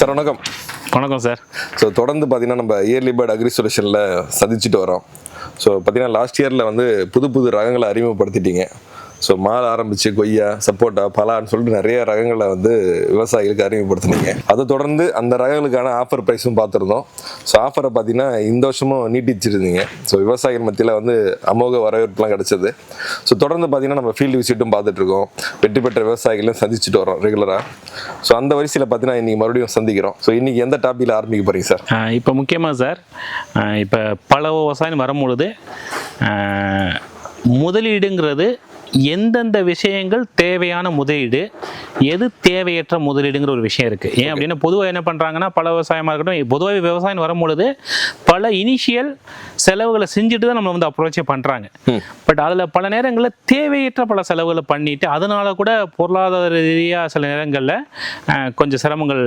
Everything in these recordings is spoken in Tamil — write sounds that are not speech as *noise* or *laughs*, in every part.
சார் வணக்கம். வணக்கம் சார். ஸோ தொடர்ந்து பார்த்தீங்கன்னா நம்ம இயர்லி பேர்ட் அக்ரி சொல்யூஷனில் சந்திச்சுட்டு வரோம். ஸோ பார்த்தீங்கன்னா லாஸ்ட் இயரில் வந்து புது புது ரகங்களை அறிமுகப்படுத்திட்டீங்க. ஸோ மாலை ஆரம்பிச்சு கொய்யா சப்போட்டா பலான்னு சொல்லிட்டு நிறைய ரகங்களை வந்து விவசாயிகளுக்கு அறிமுகப்படுத்தினீங்க. அதை தொடர்ந்து அந்த ரகங்களுக்கான ஆஃபர் ப்ரைஸும் பார்த்துருந்தோம். ஸோ ஆஃபரை பார்த்தீங்கன்னா இந்த வருஷமும் நீட்டிச்சிருந்தீங்க. ஸோ விவசாயிகள் மத்தியில் வந்து அமோக வரவேற்புலாம் கிடச்சிது. ஸோ தொடர்ந்து பார்த்தீங்கன்னா நம்ம ஃபீல்டு விசிட்டும் பார்த்துட்ருக்கோம் வெற்றி பெற்ற விவசாயிகளையும் சந்திச்சுட்டு வரோம் ரெகுலராக ஸோ அந்த வரிசையில் பார்த்தீங்கன்னா இன்னைக்கு மறுபடியும் சந்திக்கிறோம். ஸோ இன்றைக்கி எந்த டாப்பிக்கில் ஆரம்பிக்க போகிறீங்க சார் இப்போ முக்கியமாக சார் இப்போ பல விவசாயம் வரும்பொழுது முதலீடுங்கிறது எந்தெந்த விஷயங்கள் தேவையான முதலீடு எது தேவையற்ற முதலீடுங்கிற ஒரு விஷயம் இருக்குது ஏன் அப்படின்னா பொதுவாக என்ன பண்ணுறாங்கன்னா பல விவசாயமாக இருக்கட்டும் பொதுவாக விவசாயம் வரும்பொழுது பல இனிஷியல் செலவுகளை செஞ்சுட்டு தான் நம்ம வந்து அப்ரோச்சே பண்ணுறாங்க பட் அதில் பல நேரங்களில் தேவையற்ற பல செலவுகளை பண்ணிட்டு அதனால கூட பொருளாதார ரீதியாக சில நேரங்களில் கொஞ்சம் சிரமங்கள்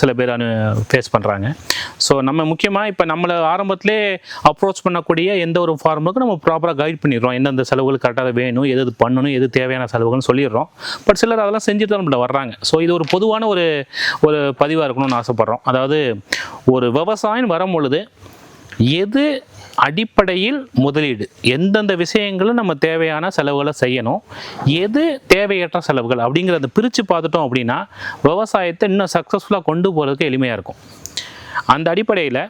சில பேர் அனு ஃபேஸ் பண்ணுறாங்க ஸோ நம்ம முக்கியமாக இப்போ நம்மளை ஆரம்பத்திலே அப்ரோச் பண்ணக்கூடிய எந்த ஒரு ஃபார்முக்கும் நம்ம ப்ராப்பராக கைட் பண்ணிடுறோம். எந்தெந்த செலவுகள் கரெக்டாக வேணும் எது எது பண்ணணும் எது தேவையான செலவுகள்னு சொல்லிடுறோம். பட் சிலர் அதெல்லாம் செஞ்சுட்டு தான் நம்மள வர்றாங்க. ஸோ இது ஒரு பொதுவான ஒரு ஒரு பதிவாக இருக்கணும்னு ஆசைப்பட்றோம். அதாவது ஒரு விவசாயம் வரும் பொழுது எது அடிப்படையில் முதலீடு. எந்தெந்த விஷயங்களும் நம்ம தேவையான செலவுகளை செய்யணும். எது தேவையற்ற செலவுகள் அப்படிங்கிறத பிரித்து பார்த்துட்டோம் அப்படின்னா விவசாயத்தை இன்னும் சக்ஸஸ்ஃபுல்லாக கொண்டு போகிறதுக்கு எளிமையாக இருக்கும். அந்த அடிப்படையில்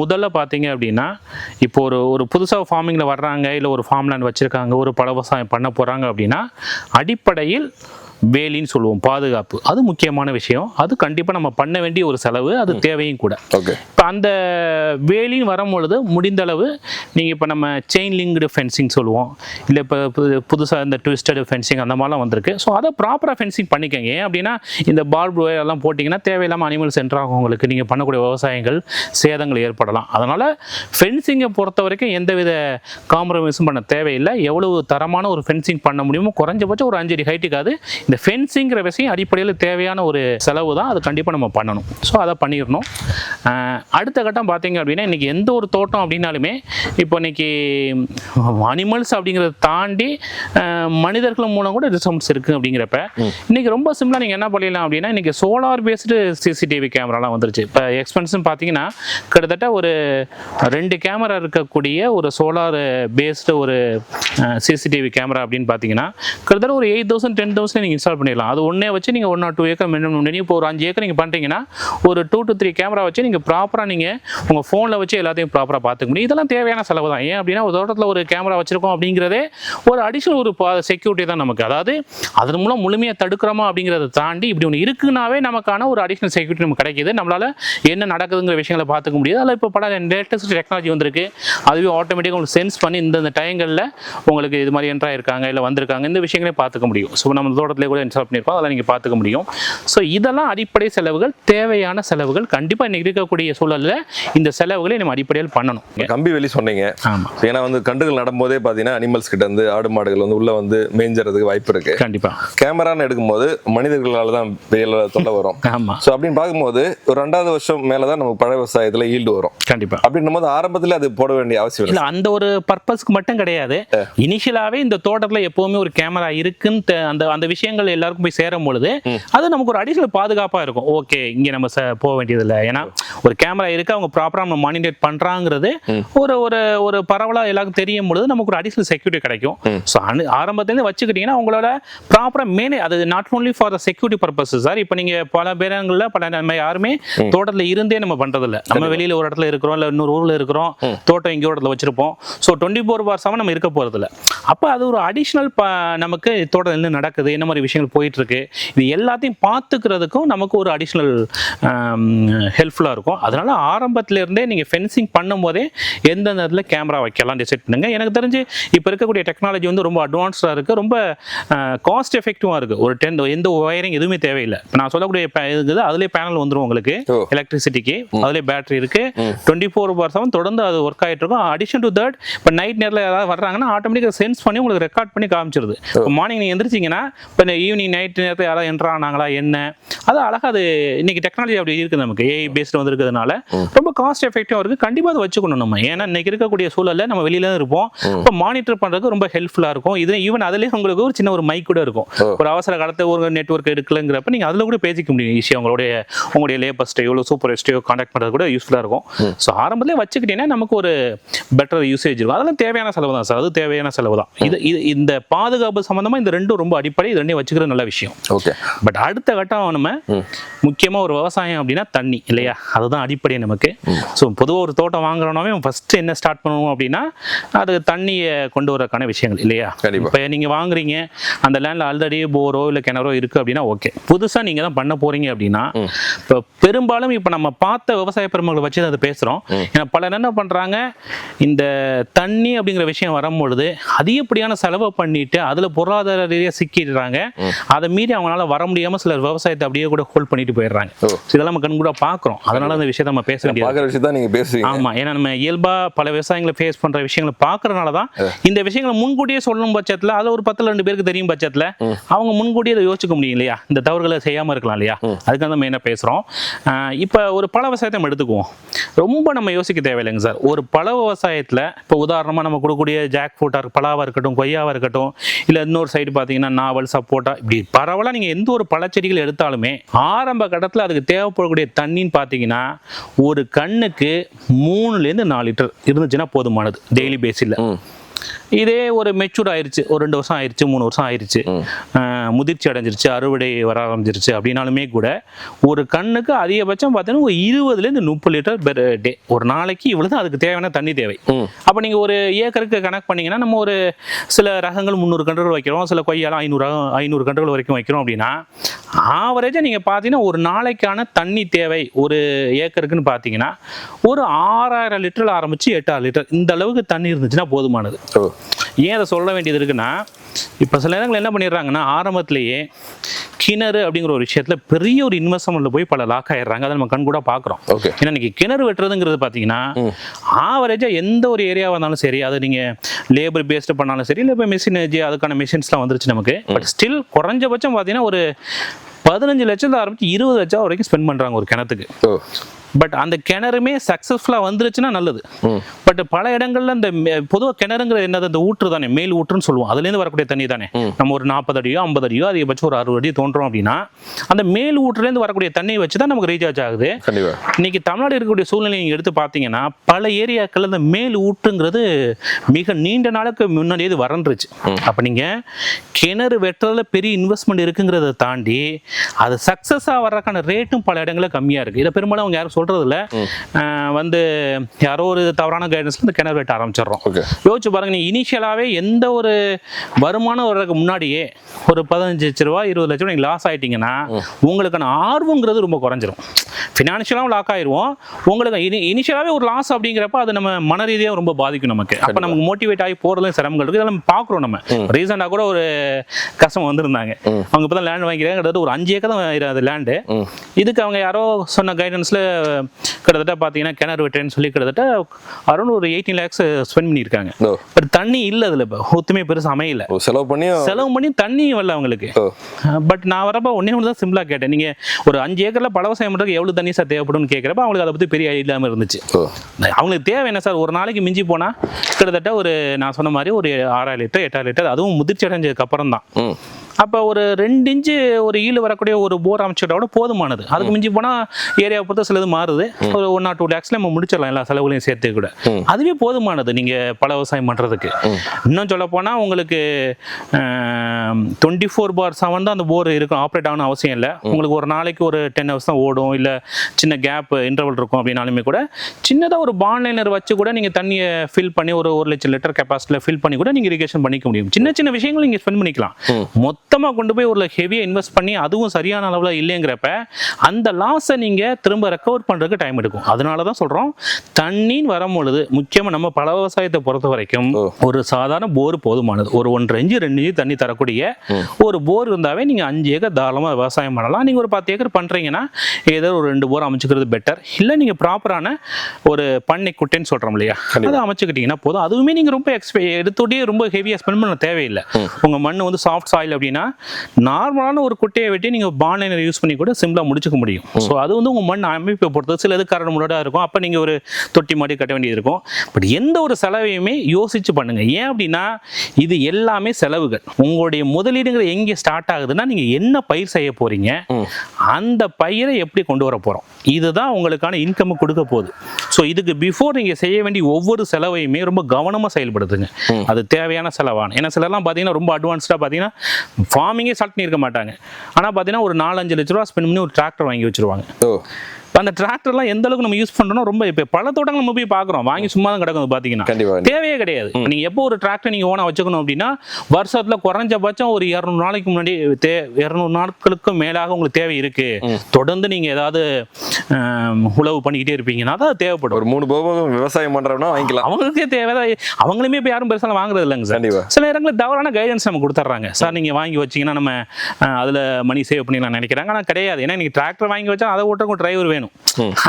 முதல்ல பார்த்தீங்க அப்படின்னா இப்போ ஒரு ஒரு புதுசாக ஃபார்மிங்கில் வர்றாங்க இல்லை ஒரு ஃபார்ம் லேண்ட் வச்சுருக்காங்க ஒரு பல விவசாயம் பண்ண போகிறாங்க அப்படின்னா அடிப்படையில் வேலின்னு சொல்லுவோம் பாதுகாப்பு. அது முக்கியமான விஷயம். அது கண்டிப்பாக நம்ம பண்ண வேண்டிய ஒரு செலவு அது தேவையும் கூட. ஓகே. இப்போ அந்த வேலின்னு வரும்பொழுது முடிந்த அளவு நீங்கள் இப்போ நம்ம செயின் லிங்க்டு ஃபென்சிங் சொல்லுவோம். இல்லை இப்போ புது புதுசாக இந்த ட்விஸ்டட் ஃபென்சிங் அந்த மாதிரிலாம் வந்திருக்கு. ஸோ அதை ப்ராப்பராக ஃபென்சிங் பண்ணிக்கங்க. ஏன் அப்படின்னா இந்த பார்ப் எல்லாம் போட்டிங்கன்னா தேவையில்லாமல் அனிமல்ஸ் ஆகும் உங்களுக்கு. நீங்கள் பண்ணக்கூடிய விவசாயங்கள் சேதங்கள் ஏற்படலாம். அதனால் ஃபென்சிங்கை பொறுத்த வரைக்கும் எந்தவித காம்ப்ரமைஸும் பண்ண தேவையில்லை. எவ்வளவு தரமான ஒரு ஃபென்சிங் பண்ண முடியுமோ குறைஞ்சபட்சம் ஒரு அஞ்சடி ஹைட்டுக்காது இந்த ஃபென்சிங்கிற விஷயம் அடிப்படையில் தேவையான ஒரு செலவு தான் அது கண்டிப்பாக நம்ம பண்ணணும். ஸோ அதை பண்ணிடணும். அடுத்த கட்டம் பார்த்தீங்க அப்படின்னா இன்றைக்கி எந்த ஒரு தோட்டம் அப்படின்னாலுமே இப்போ இன்னைக்கு அனிமல்ஸ் அப்படிங்கிறத தாண்டி மனிதர்கள் மூலம் கூட ரிசல்ட்ஸ் இருக்குது அப்படிங்கிறப்ப இன்றைக்கி ரொம்ப சிம்பிளாக நீங்கள் என்ன பண்ணிடலாம் அப்படின்னா இன்றைக்கி சோலார் பேஸ்டு சிசிடிவி கேமராலாம் வந்துருச்சு. இப்போ எக்ஸ்பென்ஸ்னு பார்த்தீங்கன்னா கிட்டத்தட்ட ஒரு ரெண்டு கேமரா இருக்கக்கூடிய ஒரு சோலார் பேஸ்டு ஒரு சிசிடிவி கேமரா அப்படின்னு பார்த்தீங்கன்னா கிட்டத்தட்ட ஒரு எயிட் தௌசண்ட் டென் தௌசண்ட் நீங்கள் இன்ஸ்டால் பண்ணிடலாம். அது ஒன்றே வச்சு நீங்கள் one or two acre minimum இப்போ ஒரு அஞ்சு ஏக்கர் நீங்கள் பண்ணுறீங்கன்னா ஒரு டூ டு த்ரீ கேமரா வச்சு நீங்கள் ப்ராப்பராக நீங்கள் உங்கள் ஃபோனில் வச்சு எல்லாத்தையும் ப்ராப்பராக பார்த்துக்க முடியும். இதெல்லாம் தேவையான செலவு தான். ஏன் அப்படின்னா ஒரு தோட்டத்தில் ஒரு கேமரா வச்சிருக்கோம் அப்படிங்கிறதே ஒரு அடிஷனல் ஒரு செக்யூரிட்டி தான் நமக்கு. அதாவது அதன் மூலம் முழுமையாக தடுக்கிறோமா அப்படிங்கிறத தாண்டி இப்படி ஒன்று இருக்குனாவே நமக்கான ஒரு அடிஷனல் செக்யூரிட்டி நமக்கு கிடைக்குது. நம்மளால் என்ன நடக்குதுங்கிற விஷயங்களை பார்த்துக்க முடியுது. அதில் இப்போ பல லேட்டஸ்ட் டெக்னாலஜி வந்திருக்கு. அதுவே ஆட்டோமேட்டிக்காக உங்களுக்கு சென்ஸ் பண்ணி இந்தந்த டைங்களில் உங்களுக்கு இது மாதிரி என்ட்ரா இருக்காங்க இல்லை வந்திருக்காங்க இந்த விஷயங்களையும் பார்த்துக்க முடியும். ஸோ நம்ம தோட்டத்திலே கூட இன்ஸ்டால் பண்ணியிருப்போம் அதெல்லாம் நீங்கள் பார்த்துக்க முடியும். ஸோ இதெல்லாம் அடிப்படை செலவுகள் தேவையான செலவுகள் கண்டிப்பாக இன்னைக்கு இருக்கக்கூடிய சூழலில் இந்த செலவுகளை நம்ம அடிப்படையில் பண்ணணும். கம்பி வெளி சொன்னீங்க. ஆமாம் ஏன்னா வந்து கன்றுகள் நடும்போதே பார்த்தீங்கன்னா அனிமல்ஸ் கிட்ட இருந்து ஆடு மாடுகள் வந்து உள்ள வந்து மேய்ஞ்சறதுக்கு வாய்ப்பு இருக்கு. கண்டிப்பாக கேமரான்னு எடுக்கும்போது மனிதர்களால தான் பெரிய தொல்லை வரும். *laughs* ஆமாம் ஸோ அப்படின்னு பார்க்கும்போது ஒரு ரெண்டாவது வருஷம் மேலே தான் நமக்கு பழ விவசாயத்தில் ஈல்டு வரும். கண்டிப்பாக அப்படின்னும் போது ஆரம்பத்தில் அது போட வேண்டிய அவசியம் இல்லை அந்த ஒரு பர்பஸ்க்கு மட்டும் கிடையாது. இனிஷியலாவே இந்த தோட்டத்துல எப்பவுமே ஒரு கேமரா இருக்குன்னு அந்த அந்த விஷயங்கள் எல்லாருக்கும் போய் சேரும் பொழுது அது நமக்கு ஒரு அடிஷனல் பாதுகாப்பா இருக்கும். ஓகே இங்க நம்ம போக வேண்டியதில்லை. ஏன்னா ஒரு கேமரா இருக்கு அவங்க ப்ராப்பரா நம்ம மானிட்டர் பண்றாங்கிறது ஒரு ஒரு ஒரு பரவலா எல்லாருக்கும் தெரியும் பொழுது நமக்கு ஒரு அடிஷனல் செக்யூரிட்டி கிடைக்கும். ஸோ ஆரம்பத்துலேருந்து வச்சுக்கிட்டீங்கன்னா உங்களோட ப்ராப்பரா மேனே அது not only for the security purpose sir இப்போ நீங்க பல பேரங்களில் பல நம்ம யாருமே தோட்டத்துல இருந்தே நம்ம பண்றதில்ல. நம்ம வெளியில ஒரு இடத்துல இருக்கிறோம் இல்ல இன்னொரு ஊர்ல இருக்கிறோம் தோட்டம் எங்கேயோ இடத்துல வச்சிருப்போம். So twenty four by seven நம்ம இருக்க போறதில்ல. அப்போ அது ஒரு அடிஷ்னல் நமக்கு தோட்டம் என்ன நடக்குது என்ன மாதிரி விஷயங்கள் போயிட்டு இருக்கு இது எல்லாத்தையும் பார்த்துக்கிறதுக்கும் நமக்கு ஒரு அடிஷ்னல் ஹெல்ப்ஃபுல்லாக இருக்கும். அதனால ஆரம்பத்துல இருந்தே நீங்கள் ஃபென்சிங் பண்ணும்போதே எந்தெந்த இடத்துல கேமரா வைக்கலாம் டிசைட் பண்ணுங்க. எனக்கு தெரிஞ்சு இப்போ இருக்கக்கூடிய டெக்னாலஜி வந்து ரொம்ப அட்வான்ஸ்டாக இருக்குது ரொம்ப காஸ்ட் எஃபெக்டிவாக இருக்குது ஒரு டென் எந்த ஒயரிங் எதுவுமே தேவையில்லை. இப்போ நான் சொல்லக்கூடிய இருக்குது. அதுலேயே பேனல் வந்துடும் உங்களுக்கு. எலக்ட்ரிசிட்டிக்கு அதுலேயே பேட்டரி இருக்கு. டுவெண்ட்டி ஃபோர் பார் செவன் தொடர்ந்து அது ஒர்க் ஆகிட்டு இருக்கும். அடிஷன் டு தட் இப்போ நைட் நேரில் யாராவது வர்றாங்கன்னா ஆட்டோமேட்டிக்காக சென்ஸ் பண்ணி உங்களுக்கு ரெக்கார்ட் பண்ணி காமிச்சிருது. இப்போ மார்னிங் நீங்கள் எந்திரிச்சிங்கன்னா இப்போ ஈவினிங் நைட் நேரத்தில் யாராவது என்ட்ரு ஆனாங்களா என்ன? அது அழகாக அது இன்னைக்கு டெக்னாலஜி அப்படி இருக்குது நமக்கு. ஏஐ பேஸ்டு வந்துருக்கிறதுனால ரொம்ப காஸ்ட் எஃபெக்டிவாக இருக்குது கண்டிப்பாக அதை வச்சுக்கணும் நம்ம. ஏன்னா இன்னைக்கு இருக்கக்கூடிய சூழல்ல நம்ம வெளியில தான் இருப்போம். இப்போ மானிட்டர் பண்ணுறதுக்கு ரொம்ப ஹெல்ப்ஃபுல்லாக இருக்கும். இது ஈவன் அதுலேயே உங்களுக்கு ஒரு சின்ன ஒரு மைக் கூட இருக்கும். ஒரு அவசர காலத்தில் ஒரு நெட்வொர்க் எடுக்கலங்கிறப்ப நீங்கள் அதில் கூட பேசிக்க முடியும். ஈஸியாக உங்களுடைய உங்களுடைய லேபஸ்ட்டையோ இல்லை சூப்பர்ஸ்டையோ காண்டாக்ட் பண்ணுறது கூட யூஸ்ஃபுல்லாக இருக்கும். ஸோ ஆரம்பத்திலே வச்சுக்கிட்டீங்கன்னா நமக்கு ஒரு பெட்டர் யூசேஜ் இருக்கும். அதெல்லாம் தேவையான செலவு தான் சார். அது தேவையான செலவு தான். இது இது இந்த பாதுகாப்பு சம்மந்தமாக இந்த ரெண்டும் ரொம்ப அடிப்படை. இது ரெண்டையும் வச்சுக்கிறது நல்ல விஷயம். ஓகே. பட் அடுத்த கட்டம் நம்ம முக்கியமா ஒரு விவசாயம் அப்படின்னா தண்ணி இல்லையா? அதுதான் அடிப்படை நமக்கு. ஸோ பொதுவாக ஒரு தோட்டம் வாங்குறோம்னாவே ஃபர்ஸ்ட் என்ன ஸ்டார்ட் பண்ணுவோம் அப்படின்னா அது தண்ணியை கொண்டு வரக்கான விஷயங்கள் இல்லையா. இப்போ நீங்க வாங்குறீங்க அந்த லேண்ட்ல ஆல்ரெடி போரோ இல்லை கிணறோ இருக்கு அப்படின்னா ஓகே புதுசா நீங்க தான் பண்ண போறீங்க அப்படின்னா இப்போ பெரும்பாலும் இப்போ நம்ம பார்த்த விவசாய பெருமக்களை வச்சு அதை பேசுறோம். ஏன்னா பலர் என்ன பண்றாங்க இந்த தண்ணி அப்படிங்கிற விஷயம் வரும்பொழுது அதிகப்படியான செலவை பண்ணிட்டு அதுல பொருளாதார ரீதியாக சிக்கிடுறாங்க. அதை மீறி அவங்களால வர முடியாம சிலர் விவசாயத்தை அப்படியே கூட ஹோல்ட் பண்ணிட்டு போயிடுறாங்க. இதெல்லாம் நம்ம கண் கூட பார்க்குறோம். அதனால அந்த விஷயத்தை நம்ம பேச பார்க்குற விஷயம் தான் நீங்கள் பேசுவீங்க. ஆமா ஏன்னா நம்ம இயல்பா பல விவசாயங்களை ஃபேஸ் பண்ற விஷயங்களை பார்க்கறதுனால தான் இந்த விஷயங்களை முன்கூட்டியே சொல்லும் பட்சத்துல அது ஒரு பத்துல ரெண்டு பேருக்கு தெரியும் பட்சத்துல அவங்க முன்கூட்டியே அதை யோசிக்க முடியும் இல்லையா? இந்த தவறுகளை செய்யாம இருக்கலாம் இல்லையா? அதுக்காக தான் மெயினாக பேசுறோம். இப்ப ஒரு பழ விவசாயத்தை நம்ம எடுத்துக்குவோம். ரொம்ப நம்ம யோசிக்க தேவையில்லைங்க சார். ஒரு பழ விவசாயத்துல இப்போ உதாரணமா நம்ம கொடுக்கக்கூடிய ஜாக் ஃப்ரூட்டா பலாவா இருக்கட்டும் கொய்யாவா இருக்கட்டும் இல்ல இன்னொரு சைடு பாத்தீங்கன்னா நாவல் சப்போட்டா இப்படி பரவலா நீங்க எந்த ஒரு பழச்செடிகள் எடுத்தாலுமே ஆரம்ப கட்டத்துல அதுக்கு தேவைப்படக்கூடிய தண்ணின்னு அப்படின்னா ஒரு கண்ணுக்கு மூணுலேருந்து நாலு லிட்டர் இருந்துச்சுன்னா போதுமானது. டெய்லி பேஸில் இதே ஒரு மெச்சூர் ஆயிருச்சு. ஒரு ரெண்டு வருஷம் ஆயிருச்சு மூணு வருஷம் ஆயிருச்சு. ஆஹ் முதிர்ச்சி அடைஞ்சிருச்சு அறுவடை வர ஆரம்பிச்சிருச்சு அப்படின்னாலுமே கூட ஒரு கண்ணுக்கு அதிகபட்சம் பார்த்தீங்கன்னா ஒரு இருபதுலேருந்து முப்பது லிட்டர் பெர் டே ஒரு நாளைக்கு இவ்வளவு தான் அதுக்கு தேவையான தண்ணி தேவை. அப்போ நீங்கள் ஒரு ஏக்கருக்கு கணக்கு பண்ணீங்கன்னா நம்ம ஒரு சில ரகங்கள் முந்நூறு கன்றுகள் வைக்கிறோம் சில கொய்யாலாம் ஐநூறு ஐநூறு கன்றுகள் வரைக்கும் வைக்கிறோம் அப்படின்னா ஆவரேஜாக நீங்கள் பார்த்தீங்கன்னா ஒரு நாளைக்கான தண்ணி தேவை ஒரு ஏக்கருக்குன்னு பார்த்தீங்கன்னா ஒரு ஆறாயிரம் லிட்டரில் ஆரம்பித்து எட்டாயிரம் லிட்டர். இந்த அளவுக்கு தண்ணி இருந்துச்சுன்னா போதுமானது. ஏன் அதை சொல்ல வேண்டியது இருக்குன்னா இப்போ சில நேரங்கள் என்ன பண்ணிடுறாங்கன்னா ஆரம்பத்திலேயே கிணறு அப்படிங்கிற ஒரு விஷயத்தில் பெரிய ஒரு இன்வெஸ்ட்மெண்ட்டில் போய் பல லாக் ஆயிடுறாங்க. அதை நம்ம கண் கூட பார்க்குறோம். ஏன்னா இன்னைக்கு கிணறு வெட்டுறதுங்கிறது பார்த்தீங்கன்னா ஆவரேஜாக எந்த ஒரு ஏரியாவாக இருந்தாலும் சரி அதை நீங்கள் லேபர் பேஸ்டு பண்ணாலும் சரி இல்லை இப்போ மிஷினேஜ் அதுக்கான மிஷின்ஸ்லாம் வந்துருச்சு நமக்கு. பட் ஸ்டில் குறைஞ்சபட்சம் பார்த்தீங்கன்னா ஒரு பதினஞ்சு லட்சத்துல ஆரம்பிச்சு இருபது லட்சம் வரைக்கும் ஸ்பெண்ட் பண்ணுறாங்க ஒரு கிணத்துக்கு. பட் அந்த கிணறுமே சக்ஸஸ்ஃபுல்லாக வந்துருச்சுன்னா நல்லது. பட் பல இடங்கள்ல இந்த பொதுவாக கிணறுங்கிறது என்னது அந்த ஊற்று தானே மேல் ஊற்றுன்னு சொல்லுவோம். அதுலேருந்து வரக்கூடிய தண்ணி தானே. நம்ம ஒரு நாற்பது அடியோ ஐம்பது அடியோ அதிகபட்சம் ஒரு அறுபது அடி தோன்றோம் அப்படின்னா அந்த மேல் ஊற்றுலேருந்து வரக்கூடிய தண்ணியை வச்சு தான் நமக்கு ரீசார்ஜ் ஆகுது. இன்னைக்கு தமிழ்நாடு இருக்கக்கூடிய சூழ்நிலை நீங்கள் எடுத்து பார்த்தீங்கன்னா பல ஏரியாக்கள் இந்த மேல் ஊற்றுங்கிறது மிக நீண்ட நாளுக்கு முன்னாடியே இது வறண்டுருச்சு. அப்போ நீங்கள் கிணறு வெட்டுறதுல பெரிய இன்வெஸ்ட்மெண்ட் இருக்குங்கிறத தாண்டி அது சக்ஸஸாக வர்றதுக்கான ரேட்டும் பல இடங்களில் கம்மியாக இருக்குது இதை பெரும்பாலும் அவங்க யாரும் இல்லை வந்து யாரோ ஒரு தவறான கைடன்ஸில் இந்த கிணறு வெட்ட ஆரம்பிச்சிடுறோம். யோசிச்சு பாருங்க நீ இனிஷியலாகவே எந்த ஒரு வருமானம் வர்றதுக்கு முன்னாடியே ஒரு பதினஞ்சு லட்ச ரூபா இருபது லட்ச ரூபா நீங்கள் லாஸ் ஆயிட்டீங்கன்னா உங்களுக்கான ஆர்வங்கிறது ரொம்ப குறைஞ்சிரும். ஃபினான்ஷியலாகவும் லாக் ஆயிடுவோம் உங்களுக்கு இனி இனிஷியலாகவே ஒரு லாஸ் அப்படிங்கிறப்ப அது நம்ம மன ரீதியாக ரொம்ப பாதிக்கும் நமக்கு. அப்போ நமக்கு மோட்டிவேட் ஆகி போகிறதும் சிரமங்கள் இருக்குது இதெல்லாம் பார்க்குறோம் நம்ம. ரீசெண்டாக கூட ஒரு கஸ்டமர் வந்திருந்தாங்க. அவங்க இப்போ தான் லேண்ட் வாங்கிக்கிறாங்க கிட்டத்தட்ட ஒரு அஞ்சு ஏக்கர் தான் அது லேண்டு இதுக்கு அவங்க யாரோ சொன்ன கைடன்ஸில் கிட்டத்தட்ட பார்த்தீங்கன்னா கிணறு வெட்டுறேன்னு சொல்லி கிட்டத்தட்ட அரௌண்ட் ஒரு எயிட்டீன் லேக்ஸ் ஸ்பெண்ட் பண்ணியிருக்காங்க பட் தண்ணி இல்லை அதில் இப்போ. ஒத்துமே பெருசு அமையல. செலவு பண்ணியும் செலவு பண்ணி தண்ணியும் வரல அவங்களுக்கு. பட் நான் வரப்ப ஒன்றே ஒன்று தான் சிம்பிளாக கேட்டேன். நீங்கள் ஒரு அஞ்சு ஏக்கரில் பல விவசாயம் பண்ணுறதுக்கு எவ்வளோ தண்ணி சார் தேவைப்படும்னு கேட்குறப்ப அவங்களுக்கு அதை பற்றி பெரிய இல்லாமல் இருந்துச்சு. அவங்களுக்கு தேவை என்ன சார்? ஒரு நாளைக்கு மிஞ்சி போனால் கிட்டத்தட்ட ஒரு நான் சொன்ன மாதிரி ஒரு ஆறாயிரம் லிட்டர் எட்டாயிரம் லிட்டர் அதுவும் முதிர்ச்சி அடைஞ்சதுக்கு அப்புறம் தான் அப்போ ஒரு ரெண்டு இன்ச்சு ஒரு ஈழு வரக்கூடிய ஒரு போர் அமைச்சுட்டா கூட போதுமானது. அதுக்கு மிஞ்சி போனால் ஏரியாவை பொறுத்த சிலது மாறுது. ஒரு ஒன் ஆர் டூ லேக்ஸில் நம்ம முடிச்சிடலாம் எல்லா செலவுகளையும் சேர்த்து கூட. அதுவே போதுமானது நீங்கள் பல விவசாயம் பண்ணுறதுக்கு இன்னும் சொல்ல போனால் உங்களுக்கு டுவெண்ட்டி ஃபோர் பார் செவன் தான் அந்த போர் இருக்கும் ஆப்ரேட் ஆகணும் அவசியம் இல்லை. உங்களுக்கு ஒரு நாளைக்கு ஒரு டென் ஹவர்ஸ் தான் ஓடும் இல்லை சின்ன கேப் இன்டர்வல் இருக்கும் அப்படின்னாலுமே கூட சின்னதாக ஒரு பான்லைனர் வச்சு கூட நீங்கள் தண்ணியை ஃபில் பண்ணி ஒரு ஒரு லட்சம் லிட்டர் கெப்பாசிட்டியில் ஃபில் பண்ணி கூட நீங்கள் இரிகேஷன் பண்ணிக்க முடியும். சின்ன சின்ன விஷயங்கள் நீங்கள் ஸ்பெண்ட் பண்ணிக்கலாம். மொத்தமாக கொண்டு போய் ஒரு ஹெவியாக இன்வெஸ்ட் பண்ணி அதுவும் சரியான அளவில் இல்லைங்கிறப்ப அந்த லாஸை நீங்கள் திரும்ப ரெக்கவர் பண்ணுறதுக்கு டைம் எடுக்கும். அதனால தான் சொல்கிறோம் தண்ணின்னு வரும்பொழுது முக்கியமாக நம்ம பல விவசாயத்தை பொறுத்த வரைக்கும். ஒரு சாதாரண போர் போதுமானது. ஒரு ஒன்றரை இன்ச்சு ரெண்டு இன்ச்சு தண்ணி தரக்கூடிய ஒரு போர் இருந்தாவே நீங்கள் அஞ்சு ஏக்கர் தாராளமாக விவசாயம் பண்ணலாம். நீங்கள் ஒரு பத்து ஏக்கர் பண்ணுறீங்கன்னா ஏதோ ஒரு ரெண்டு போர் அமைச்சுக்கிறது பெட்டர் இல்லை நீங்கள் ப்ராப்பரான ஒரு பண்ணை குட்டைன்னு சொல்கிறோம் இல்லையா? அதை அமைச்சுக்கிட்டீங்கன்னா போதும். அதுவுமே நீங்கள் ரொம்ப எக்ஸ்பெ எடுத்தோடயே ரொம்ப ஹெவியாக ஸ்பெண்ட் பண்ண தேவையில்லை. உங்கள் மண் வந்து சாஃப்ட் சாயில் அப்படின்னா அப்படின்னா நார்மலான ஒரு குட்டையை வெட்டி நீங்கள் பான்லைனர் யூஸ் பண்ணி கூட சிம்பிளாக முடிச்சுக்க முடியும். ஸோ அது வந்து உங்கள் மண் அமைப்பை பொறுத்து சில இது கரடு முரடாக இருக்கும். அப்போ நீங்கள் ஒரு தொட்டி மாடி கட்ட வேண்டியது இருக்கும். பட் எந்த ஒரு செலவையுமே யோசிச்சு பண்ணுங்க. ஏன் அப்படின்னா இது எல்லாமே செலவுகள். உங்களுடைய முதலீடுங்கிற எங்கே ஸ்டார்ட் ஆகுதுன்னா நீங்கள் என்ன பயிர் செய்ய போறீங்க அந்த பயிரை எப்படி கொண்டு வர போகிறோம் இதுதான் உங்களுக்கான இன்கம் கொடுக்க போகுது. ஸோ இதுக்கு பிஃபோர் நீங்கள் செய்ய வேண்டிய ஒவ்வொரு செலவையுமே ரொம்ப கவனமாக செயல்படுத்துங்க. அது தேவையான செலவான. ஏன்னா சிலர்லாம் பார்த்தீங்கன்னா ரொம்ப அட்வான்ஸ்டாக பார்த்தீங்கன்னா ஃபார்மிங்கே ஸ்டார்ட் பண்ணியிருக்க மாட்டாங்க. ஆனால் பார்த்தீங்கன்னா ஒரு நாலஞ்சு லட்ச ரூபா ஸ்பெண்ட் பண்ணி ஒரு டிராக்டர் வாங்கி வச்சிருவாங்க. ஓ. இப்ப அந்த டிராக்டர்லாம் எந்த அளவுக்கு நம்ம யூஸ் பண்ணுறோம் ரொம்ப இப்போ பல தோட்டங்கள் நம்ம போய் பார்க்குறோம். வாங்கி சும்மா தான் கிடக்கும் பார்த்தீங்கன்னா தேவையே கிடையாது. இப்ப நீங்க எப்போ ஒரு டிராக்டர் நீங்க ஓனா வச்சுக்கணும் அப்படின்னா வருஷத்துல குறைஞ்சபட்சம் ஒரு இரநூறு நாளைக்கு முன்னாடி தே இரநூறு நாட்களுக்கு மேலாக உங்களுக்கு தேவை இருக்கு. தொடர்ந்து நீங்க ஏதாவது உழவு பண்ணிக்கிட்டே இருப்பீங்கன்னா தான் தேவைப்படும். ஒரு மூணு போகம் விவசாயம் பண்றோம்னா வாங்கிக்கலாம். அவங்களுக்கே தேவை அவங்களுமே இப்போ யாரும் பெருசாக வாங்குறது இல்லைங்க சார். சில நேரங்களில் தவறான கைடன்ஸ் நம்ம கொடுத்துட்றாங்க சார் நீங்கள் வாங்கி வச்சீங்கன்னா நம்ம அதுல மணி சேவ் பண்ணிடலாம் நினைக்கிறாங்க. ஆனால் கிடையாது. ஏன்னா நீங்கள் டிராக்டர் வாங்கி வச்சா அதை ஓட்டுறக்கு டிரைவர் வேணும்.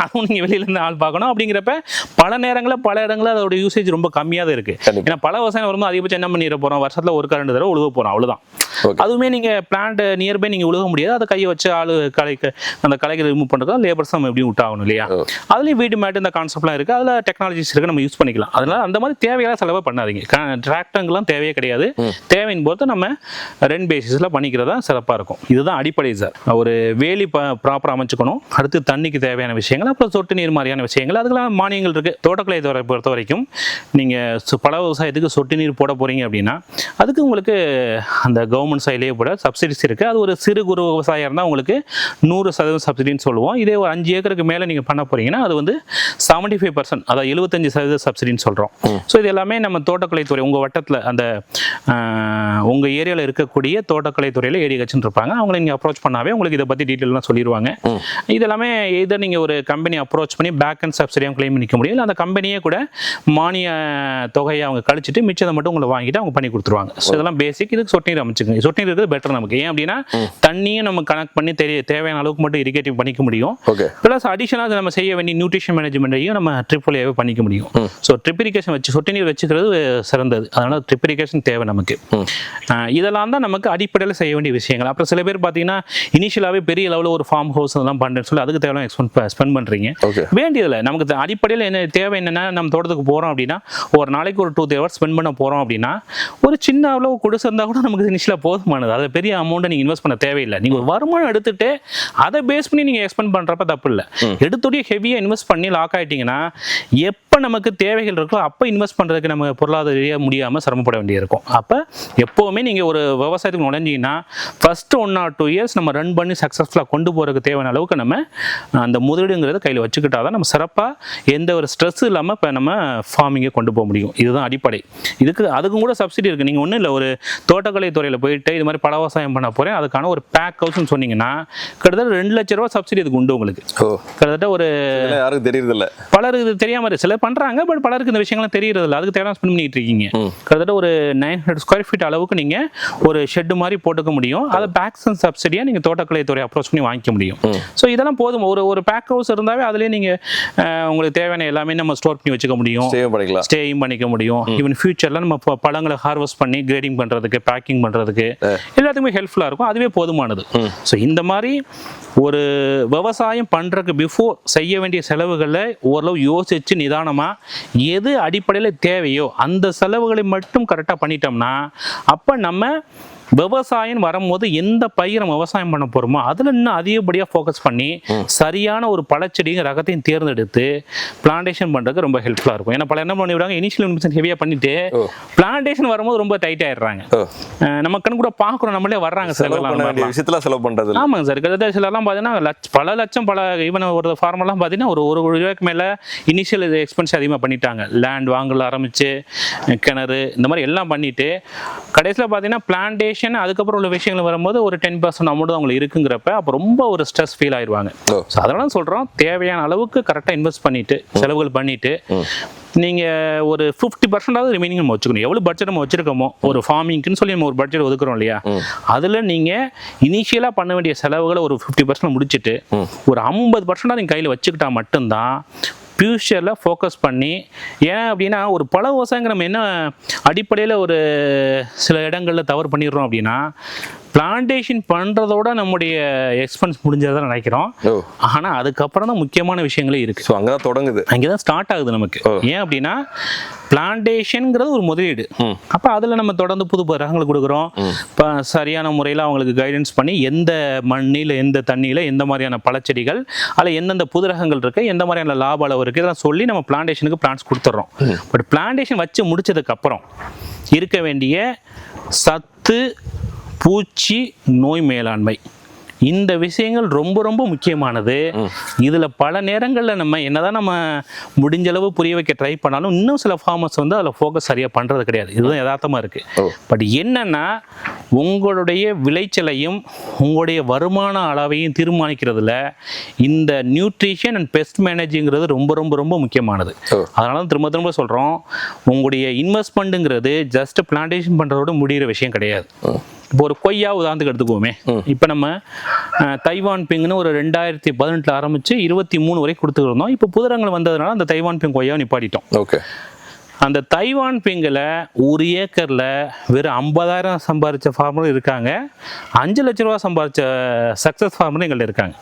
அதுவும் நீங்கள் வெளியிலேருந்து ஆள் பார்க்கணும். அப்படிங்கிறப்ப பல நேரங்களில் பல இடங்களில் அதோட யூசேஜ் ரொம்ப கம்மியாக தான் இருக்குது. ஏன்னா பல விவசாயம் வரும்போது அதிகபட்சம் என்ன பண்ணிட போகிறோம் வருஷத்தில் ஒரு ரெண்டு தடவை உழுவ போகிறோம் அவ்வளவுதான். அதுவுமே நீங்கள் பிளான்ட் நியர்பை நீங்கள் உழுக முடியாது. அதை கையை வச்சு ஆள் கலைக்கு அந்த கலைக்கு ரிமூவ் பண்ணுறதா லேபர்ஸ் நம்ம எப்படியும் விட்டாகணும் இல்லையா. அதுலேயும் வீடு மேட் இந்த கான்செப்ட்லாம் இருக்குது அதில் டெக்னாலஜிஸ் இருக்குது நம்ம யூஸ் பண்ணிக்கலாம். அதனால அந்த மாதிரி தேவையான செலவை பண்ணாதீங்க. டிராக்டருங்கெல்லாம் தேவையே கிடையாது. தேவையின் போது நம்ம ரெண்ட் பேசிஸில் பண்ணிக்கிறதா சிறப்பாக இருக்கும். இதுதான் அடிப்படை சார் ஒரு வேலி ப்ராப்பராக அமைச்சுக்கணும். அடுத்து தண்ணிக்கு தேவையான விஷயங்கள் அப்புறம் சொட்டு நீர் மாதிரியான விஷயங்கள். அதுக்கெல்லாம் மானியங்கள் இருக்குது தோட்டக்கலை துறை பொறுத்த வரைக்கும் நீங்கள் பல விவசாயத்துக்கு சொட்டு நீர் போட போகிறீங்க அப்படின்னா அதுக்கு உங்களுக்கு அந்த கவர்மெண்ட் சைட்லேயே கூட சப்சிடிஸ் இருக்குது அது ஒரு சிறு குறு விவசாயம் இருந்தால் உங்களுக்கு நூறு சதவீதம் சப்சிடின்னு சொல்லுவோம். இதே ஒரு அஞ்சு ஏக்கருக்கு மேலே நீங்கள் பண்ண போகிறீங்கன்னா அது வந்து செவன்ட்டி ஃபைவ் பர்சன்ட் அதாவது எழுபத்தஞ்சு சதவீத சப்சிடின்னு சொல்கிறோம் ஸோ இது எல்லாமே நம்ம தோட்டக்கலைத்துறை உங்கள் வட்டத்தில் அந்த உங்கள் ஏரியாவில் இருக்கக்கூடிய தோட்டக்கலைத்துறையில் ஏடிஹெச்னு இருப்பாங்க. அவங்கள நீங்கள் அப்ரோச் பண்ணாவே உங்களுக்கு இதை பற்றி டீட்டெயிலாம் சொல்லிடுவாங்க இது எல்லாமே இதை நீங்கள் ஒரு கம்பெனி அப்ரோச் பண்ணி பேக் அண்ட் சப்சிடியாக கிளைம் பண்ணிக்க முடியும். இல்லை அந்த கம்பெனியே கூட மானிய தொகையை அவங்க கழிச்சிட்டு மிச்சத்தை மட்டும் உங்களை வாங்கிட்டு அவங்க பண்ணி கொடுத்துருவாங்க. ஸோ இதெல்லாம் பேசிக் இதுக்கு சொட்டு நீர் அமைச்சுக்கோங்க. சொட்டு நீர் இருக்கிறது பெட்டர் நமக்கு. ஏன் அப்படின்னா தண்ணியும் நம்ம கனெக்ட் பண்ணி தெரிய தேவையான அளவுக்கு மட்டும் இரிகேட்டிவ் பண்ணிக்க முடியும். ப்ளஸ் அடிஷனலாக நம்ம செய்ய வேண்டிய நியூட்ரிஷன் மேனேஜ்மெண்ட்டையும் நம்ம ட்ரிப் வழியாகவே பண்ணிக்க முடியும். ஸோ ட்ரிப் இரிகேஷன் வச்சு சொட்டு நீர் வச்சுக்கிறது சிறந்தது. அதனால ட்ரிப் இரிகேஷன் தேவை நமக்கு. இதெல்லாம் தான் நமக்கு அடிப்படையில் செய்ய வேண்டிய விஷயங்கள். அப்புறம் சில பேர் பார்த்தீங்கன்னா இனிஷியலாகவே பெரிய லெவலில் ஒரு ஃபார்ம் ஹவுஸ் அதெல்லாம் பண்ணுறேன்னு சொல்லி அதுக்கு தேவையான எக்ஸ்பெண்ட் ஸ்பெண்ட் பண்ணுறீங்க வேண்டியதில்லை. நமக்கு அடிப்படையில் என்ன தேவை என்னன்னா நம்ம தோட்டத்துக்கு போகிறோம் அப்படின்னா ஒரு நாளைக்கு ஒரு டூ த்ரீ ஹவர்ஸ் ஸ்பெண்ட் பண்ண போகிறோம் அப்படின்னா ஒரு சின்ன அளவு குடிசை இருந்தால் கூட நமக்கு இனிஷியலாக போதுமானது. அதை பெரிய அமௌண்ட்டை நீங்கள் இன்வெஸ்ட் பண்ண தேவையில்லை. நீங்கள் ஒரு வருமானம் எடுத்துட்டு அதை பேஸ் பண்ணி நீங்கள் எக்ஸ்பெண்ட் பண்ணுறப்ப தப்பு இல்லை. எடுத்துடைய ஹெவியாக இன்வெஸ்ட் பண்ணி லாக் ஆகிட்டிங்கன்னா எப்போ நமக்கு தேவைகள் இருக்கோ அப்போ இன்வெஸ்ட் பண்ணுறதுக்கு நம்ம பொருளாதார ரீதியாக முடியாமல் சிரமப்பட வேண்டியிருக்கும். அப்போ எப்போவுமே நீங்கள் ஒரு விவசாயத்துக்கு நுழைஞ்சிங்கன்னா first one or two years நம்ம ரன் பண்ணி சக்ஸஸ்ஃபுல்லாக கொண்டு போகிறதுக்கு தேவையான அளவுக்கு நம்ம அந்த முதலீடுங்கிறத கையில் வச்சுக்கிட்டா தான் நம்ம சிறப்பாக எந்த ஒரு ஸ்ட்ரெஸ் இல்லாமல் இப்போ நம்ம ஃபார்மிங்கை கொண்டு போக முடியும். இதுதான் அடிப்படை. இதுக்கு அதுக்கும் கூட சப்சிடி இருக்குது நீங்கள் ஒன்றும் இல்லை ஒரு தோட்டக்கலை துறையில் போயிட்டு இது மாதிரி பல விவசாயம் பண்ண போகிறேன் அதுக்கான ஒரு பேக் ஹவுஸ்னு சொன்னீங்கன்னா கிட்டத்தட்ட ரெண்டு லட்ச ரூபா சப்சிடி இதுக்கு உண்டு உங்களுக்கு. கிட்டத்தட்ட ஒரு யாருக்கும் தெரியறதில்ல. பலருக்கு இது தெரியாம இருக்கு. சிலர் பண்றாங்க பட் பலருக்கு இந்த விஷயங்கள்லாம் தெரியறது இல்லை அதுக்கு தேவையான ஸ்பெண்ட் பண்ணிட்டு இருக்கீங்க. கிட்டத்தட்ட ஒரு நைன் ஹண்ட்ரட் ஸ்கொயர் ஃபீட் அளவுக்கு நீங்க ஒரு ஷெட் மாதிரி போட்டுக்க முடியும். அதை பேக்ஸ் அண்ட் சப்சிடியா நீங்க தோட்டக்கலை துறை அப்ரோச் பண்ணி வாங்கிக்க முடியும். ஸோ இதெல்லாம் போதும். ஒரு ஒரு பேக் ஹவுஸ் இருந்தாவே அதுலயே நீங்க அஹ், உங்களுக்கு தேவையான எல்லாமே நம்ம ஸ்டோர் பண்ணி வச்சுக்க முடியும். ஸ்டேயும் பண்ணிக்க முடியும். ஈவன் ஃபியூச்சர்ல நம்ம பழங்களை ஹார்வெஸ்ட் பண்ணி கிரேடிங் பண்றதுக்கு பேக்கிங் பண்றதுக்கு எல்லாத்துக்குமே ஹெல்ப்ஃபுல்லா இருக்கும். அதுவே போதுமானது. ஸோ இந்த மாதிரி ஒரு விவசாயம் பண்றதுக்கு பிஃபோர் செய்ய வேண்டிய செலவுகளை ஓரளவு யோசிச்சு நிதானமா எது அடிப்படையில் தேவையோ அந்த செலவுகளை மட்டும் கரெக்டாக பண்ணிட்டோம்னா அப்போ நம்ம விவசாயம் வரும்போது எந்த பயிர் நம்ம விவசாயம் பண்ண போறோமோ அதுல இன்னும் அதிகப்படியாக ஃபோக்கஸ் பண்ணி சரியான ஒரு பழச்செடியும் ரகத்தையும் தேர்ந்தெடுத்து பிளான்டேஷன் பண்றதுக்கு ரொம்ப ஹெல்ப்ஃபுல்லாக இருக்கும். ஏன்னா பல என்ன பண்ணிவிடுவாங்க இனிஷியல் இன்வெஸ்ட்மெண்ட் ஹெவியாக பண்ணிட்டு. பிளான்டேஷன் வரும்போது ரொம்ப டைட் ஆயிடுறாங்க. நம்ம கணக்கு கூட பார்க்குறோம் நம்மளே வர்றாங்க சில விஷயத்துல செலவு இல்ல. ஆமாங்க சார். கிட்டத்தட்ட சிலர்லாம் பார்த்தீங்கன்னா பல லட்சம் பல ஈவன் ஒரு ஃபார்மெல்லாம் பார்த்தீங்கன்னா ஒரு ஒரு ஒரு ரூபாய்க்கு மேலே இனிஷியல் எக்ஸ்பென்ஸ் அதிகமாக பண்ணிட்டாங்க. லேண்ட் வாங்கல ஆரம்பிச்சு கிணறு இந்த மாதிரி எல்லாம் பண்ணிட்டு கடைசியில் பார்த்தீங்கன்னா பிளான்டேஷன் அதுக்கப்புறம் உள்ள விஷயங்கள் வரும்போது ஒரு டென் பர்சன்ட் அமௌண்ட் அவங்களுக்கு இருக்குங்கிறப்ப அப்போ ரொம்ப ஒரு ஸ்ட்ரெஸ் ஃபீல் ஆயிடுவாங்க. ஸோ அதெல்லாம் சொல்கிறோம் தேவையான அளவுக்கு கரெக்டாக இன்வெஸ்ட் பண்ணிட்டு செலவுகள் பண்ணிட்டு நீங்கள் ஒரு ஃபிஃப்டி பர்சன்டாவது ரிமைனிங் நம்ம வச்சுக்கணும். எவ்வளோ பட்ஜெட் நம்ம வச்சிருக்கோமோ ஒரு ஃபார்மிங்க்குன்னு சொல்லி நம்ம ஒரு பட்ஜெட் ஒதுக்குறோம் இல்லையா? அதில் நீங்கள் இனிஷியலாக பண்ண வேண்டிய செலவுகளை ஒரு ஃபிஃப்டி பர்சன்ட் முடிச்சுட்டு ஒரு ஐம்பது பர்சன்டாக நீங்கள் கையில் வச்சுக்கிட்டா மட்டும்தான் ஃப்யூச்சரில் ஃபோக்கஸ் பண்ணி ஏன் அப்படின்னா ஒரு பல விவசாயங்க நம்ம என்ன அடிப்படையில் ஒரு சில இடங்களில் தவறு பண்ணிடுறோம் அப்படின்னா பிளான்டேஷன் பண்ணுறதோட நம்முடைய எக்ஸ்பென்ஸ் முடிஞ்சதான் நினைக்கிறோம். ஆனால் அதுக்கப்புறம் தான் முக்கியமான விஷயங்களே இருக்குது ஸோ அங்கே தான் தொடங்குது. அங்கே தான் ஸ்டார்ட் ஆகுது நமக்கு. ஏன் அப்படின்னா பிளான்டேஷனுங்கிறது ஒரு முதலீடு. அப்போ அதில் நம்ம தொடர்ந்து புது புது ரகங்கள் கொடுக்குறோம். இப்போ சரியான முறையில் அவங்களுக்கு கைடன்ஸ் பண்ணி எந்த மண்ணில் எந்த தண்ணியில் எந்த மாதிரியான பழச்செடிகள் அதில் எந்தெந்த புது ரகங்கள் இருக்குது எந்த மாதிரியான லாப அளவு இருக்குது இதெல்லாம் சொல்லி நம்ம பிளான்டேஷனுக்கு பிளான்ஸ் கொடுத்துட்றோம். பட் பிளான்டேஷன் வச்சு முடிச்சதுக்கப்புறம் இருக்க வேண்டிய சத்து பூச்சி நோய் மேலாண்மை. இந்த விஷயங்கள் ரொம்ப ரொம்ப முக்கியமானது. இதில் பல நேரங்களில் நம்ம என்னதான் நம்ம முடிஞ்ச அளவு புரிய வைக்க ட்ரை பண்ணாலும் இன்னும் சில ஃபார்மர்ஸ் வந்து அதில் ஃபோக்கஸ் சரியாக பண்ணுறது கிடையாது. இதுதான் யதார்த்தமாக. இருக்குது பட் என்னன்னா உங்களுடைய விளைச்சலையும் உங்களுடைய வருமான அளவையும் தீர்மானிக்கிறதுல இந்த நியூட்ரிஷன் அண்ட் பெஸ்ட் மேனேஜிங்கிறது ரொம்ப ரொம்ப ரொம்ப முக்கியமானது. அதனால தான் திரும்ப திரும்ப சொல்கிறோம் உங்களுடைய இன்வெஸ்ட்மெண்ட்டுங்கிறது ஜஸ்ட் பிளான்டேஷன் பண்ணுறதோட முடிகிற விஷயம் கிடையாது. இப்போ ஒரு கொய்யா உதாரணத்துக்கு எடுத்துக்குவோமே. இப்போ நம்ம தைவான் பிங்னு ஒரு ரெண்டாயிரத்தி பதினெட்டில் ஆரம்பித்து இருபத்தி மூணு வரைக்கும் கொடுத்துருந்தோம். இப்போ புதுரங்கள் வந்ததுனால அந்த தைவான் பிங் கொய்யாவை நிப்பாட்டிட்டோம். ஓகே. அந்த தைவான் பிங்கில் ஒரு ஏக்கரில் வெறும் ஐம்பதாயிரம் சம்பாதிச்ச ஃபார்மரும் இருக்காங்க. அஞ்சு லட்ச ரூபா சம்பாதிச்ச சக்ஸஸ் ஃபார்மரும் எங்கள்ட்ட இருக்காங்க.